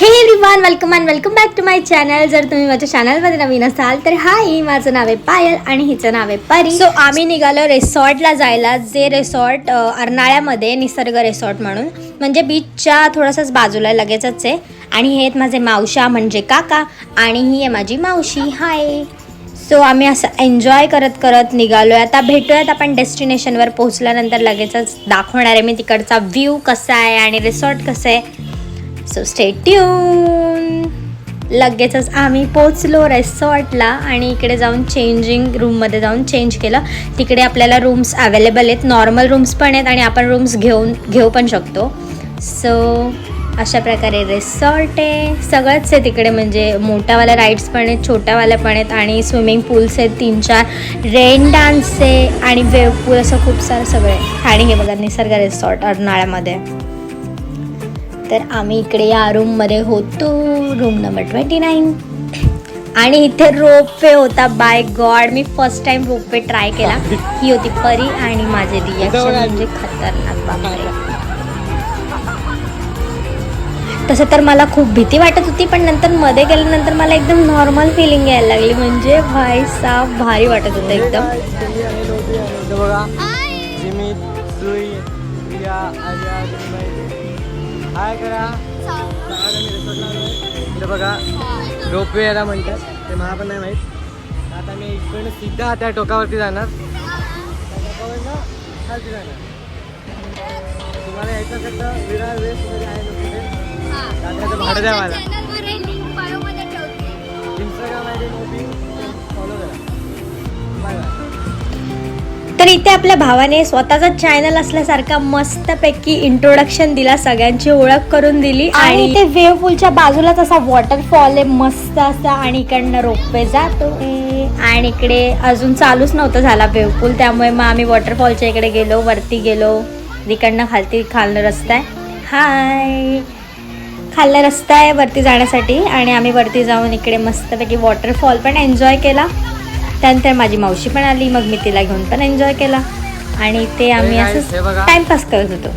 Hey everyone welcome and welcome back to my channel जर तुम्ही माझ्या चॅनलमध्ये नवीन असाल तर हाय माझं नाव आहे पायल आणि हिचं नाव आहे परी. सो आम्ही निघालो रिसॉर्टला जायला जे रिसॉर्ट अर्नाळ्यामध्ये निसर्ग रिसॉर्ट म्हणून. म्हणजे बीचच्या थोडंसंच बाजूला लगेचच आहे. आणि हे आहेत माझे मावशा म्हणजे काका आणि ही आहे माझी मावशी. हाय सो आम्ही असं एन्जॉय करत करत निघालो आहे आता भेटूयात आपण डेस्टिनेशनवर पोहोचल्यानंतर लगेचच दाखवणार आहे मी तिकडचा व्ह्यू कसा आहे आणि रिसॉर्ट कसं आहे. सो स्टे ट्यून लगेचच आम्ही पोचलो रेसॉर्टला आणि इकडे जाऊन चेंजिंग रूममध्ये जाऊन चेंज केलं. तिकडे आपल्याला रूम्स अवेलेबल आहेत. नॉर्मल रूम्स पण आहेत आणि आपण रूम्स घेऊन घेऊ पण शकतो. सो अशा प्रकारे रिसॉर्ट आहे सगळंच आहे तिकडे. म्हणजे मोठ्यावाल्या राईड्स पण आहेत छोट्यावाल्या पण आहेत आणि स्विमिंग पूल्स आहेत. तीन चार रेन डान्स आहे आणि वेव पूल असं खूप सारं सगळं आहे. आणि हे बघा निसर्ग रिसॉर्ट अर्नाळ्यामध्ये तर आम्ही इकडे या रूममध्ये होतो. रूम नंबर ट्वेंटी नाईन आणि इथे रोपवे होता. बाय गॉड मी फर्स्ट टाइम रोपवे ट्राय केला. ही होती परी आणि माझे रिॲक्शन म्हणजे खतरनाक बापरे. तसं तर मला खूप भीती वाटत होती पण नंतर मध्ये गेल्यानंतर मला एकदम नॉर्मल फिलिंग यायला लागली. म्हणजे भाई साफ भारी वाटत होतं एकदम. बघा. हाय करा. इकडे बघा रोपवे याला म्हणतात. ते मला पण नाही माहीत. आता मी इकडनं सीधा त्या टोकावरती जाणार. खालती जाणार. तुम्हाला यायचं तर विरार वेस्टमध्ये आहे लोकेशन रात्रीचं भाडं द्या मला. तर इथे आपल्या भावाने स्वतःचा चॅनल असल्यासारखा मस्तपैकी इंट्रोडक्शन दिला सगळ्यांची ओळख करून दिली. आणि इथे वेव पूलच्या बाजूलाच असा वॉटरफॉल आहे मस्त असा आणि इकडनं रोपवे जातो. आणि इकडे अजून चालूच नव्हतं झाला वेव पूल त्यामुळे मग आम्ही वॉटरफॉलच्या इकडे गेलो वरती गेलो. इकडनं खालती खालनं रस्ता आहे. हाय खाल्ला रस्ता आहे वरती जाण्यासाठी आणि आम्ही वरती जाऊन इकडे मस्तपैकी वॉटरफॉल पण एन्जॉय केला. त्यानंतर माझी मावशी पण आली मग मी तिला घेऊन पण एन्जॉय केला. आणि ते आम्ही असं. टाइमपास करत होतो.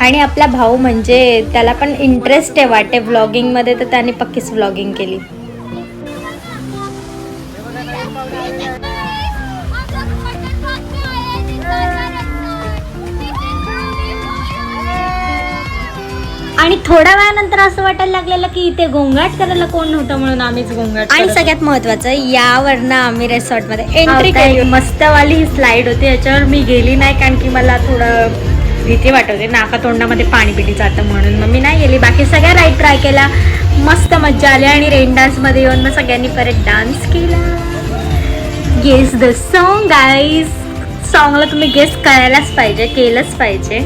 आणि आपला भाऊ म्हणजे त्याला पण इंटरेस्ट आहे वाटे व्लॉगिंगमध्ये तर त्याने पक्कीच व्लॉगिंग केली. आणि थोड्या वेळानंतर असं वाटायला लागलेलं की इथे गोंगाट करायला कोण नव्हतं म्हणून आम्हीच गोंगाट आणि सगळ्यात महत्वाचं यावरनं आम्ही resort मध्ये एंट्री केली. मस्तवाली ही स्लाइड होती याच्यावर मी गेली नाही कारण की मला थोडं भीती वाटत होती नाका तोंडामध्ये पाणी पिटी जातं म्हणून. मग मी नाही गेली. बाकी सगळ्या राईड ट्राय केल्या. मस्त मज्जा आली आणि रेन डान्समध्ये येऊन मग सगळ्यांनी परत डान्स केला. गेस द सॉन्ग गाईज सॉंगला तुम्ही गेस करायलाच पाहिजे केलंच पाहिजे.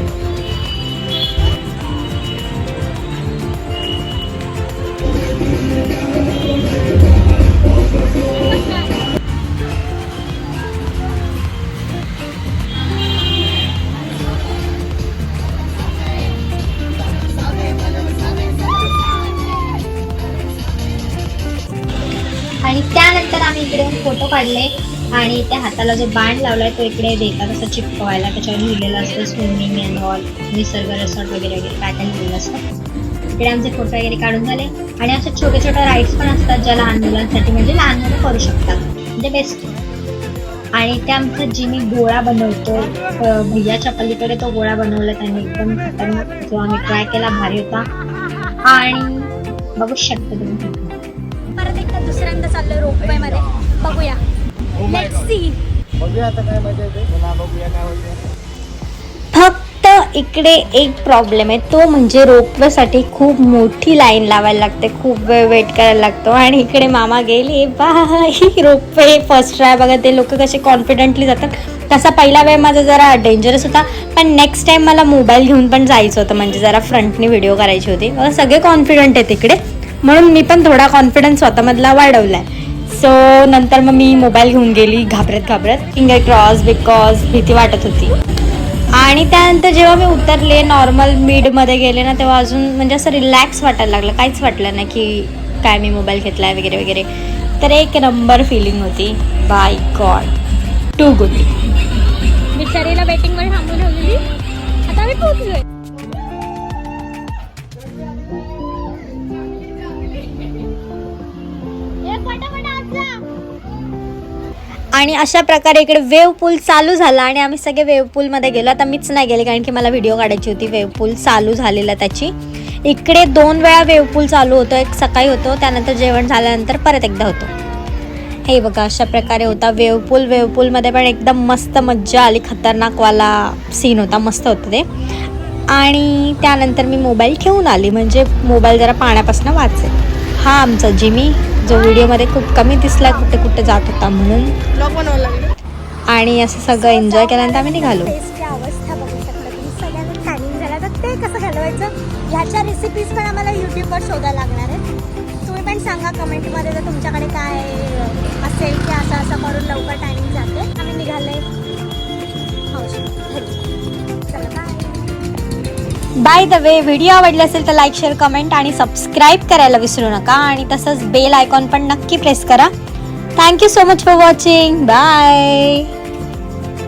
काढले आणि त्या हाताला जो बांड लावलाय तो इकडे देतात असं चिपकवायला. त्याच्यावर लिहिलेलं असतं swimming and all Nisarg resort वगैरे वगैरे. काय काय लिहिलेलं असतं? इकडे आमचे फोटो वगैरे काढून झाले. आणि असे छोटे छोटे राईड्स पण असतात ज्या लहान मुलांसाठी म्हणजे लहान मुलं करू शकतात. म्हणजे बेस्ट आणि ते आमचा जिमी गोळा बनवतो भैयाच्या पलीकडे तो गोळा बनवला त्याने एकदम खतरनाक जो आम्ही ट्राय केला भारी होता. आणि बघू शकतो तुम्ही. परत एकदा दुसऱ्यांदा चाललोय रोपवे मध्ये बघूया. लेट्स सी बघूया आता काय मजा येते. पुन्हा बघूया काय होते. फक्त इकडे एक प्रॉब्लेम आहे. तो म्हणजे रोपवेसाठी खूप मोठी लाईन लावायला लागते. खूप वेळ वेट करायला लागतो. आणि इकडे मामा गेले. बाई रोपवे फर्स्ट ट्राय बघा ते लोक कसे कॉन्फिडेंटली जातात. तसा पहिला वेळ माझा जरा डेंजरस होता. पण नेक्स्ट टाइम मला मोबाईल घेऊन पण जायचं होतं. म्हणजे जरा फ्रंटने व्हिडिओ करायची होती. सगळे कॉन्फिडंट आहेत इकडे. म्हणून मी पण थोडा कॉन्फिडन्स स्वतःमधला वाढवलाय. सो नंतर मग मी मोबाईल घेऊन गेली घाबरत घाबरत. फिंगर क्रॉस बिकॉज भीती वाटत होती. आणि त्यानंतर जेव्हा मी उतरले नॉर्मल मीडमध्ये गेले ना तेव्हा अजून म्हणजे असं रिलॅक्स वाटायला लागलं. काहीच वाटलं नाही की काय मी मोबाईल घेतला वगैरे वगैरे. तर एक नंबर फिलिंग होती बाय गॉड टू गुड बिचारीला वेटिंगवर थांबून ठेवलेली. आता मी पोहोचलोय. आणि अशा प्रकारे इकडे वेव पूल चालू झाला आणि आम्ही सगळे वेव पूलमध्ये गेलो. आता मीच नाही गेले कारण की मला व्हिडिओ काढायची होती. वेव पूल चालू झालेला त्याची. इकडे दोन वेळा वेव पूल चालू होतो. एक सकाळी होतो त्यानंतर जेवण झाल्यानंतर परत एकदा होतो. हे बघा अशा प्रकारे होता वेव पूल. वेव पण एकदम मस्त मज्जा आली. खतरनाकवाला सीन होता. मस्त होतं ते. आणि त्यानंतर मी मोबाईल ठेवून आली. म्हणजे मोबाईल जरा पाण्यापासून वाचेल. हा आमचा जिमी. जो व्हिडिओमध्ये खूप कमी दिसला कुठे कुठे जात होता म्हणून. आणि असं सगळं एन्जॉय केल्यानंतर आम्ही निघालो. अवस्था बघू शकता तुम्ही. सगळ्यांना टॅनिंग झाला तर ते कसं घालवायचं? ह्याच्या रेसिपीज पण आम्हाला यूट्यूबवर शोधायला लागणार आहेत. तुम्ही पण सांगा कमेंटमध्ये जर तुमच्याकडे काय असेल की असं असं करून लवकर टॅनिंग जाते. आम्ही निघाले हौशी घरी चला बाय द वे व्हिडिओ आवडला असेल तर लाईक शेअर कमेंट आणि सबस्क्राईब करायला विसरू नका. आणि तसंच बेल आयकॉन पण नक्की प्रेस करा. Thank you so much for watching bye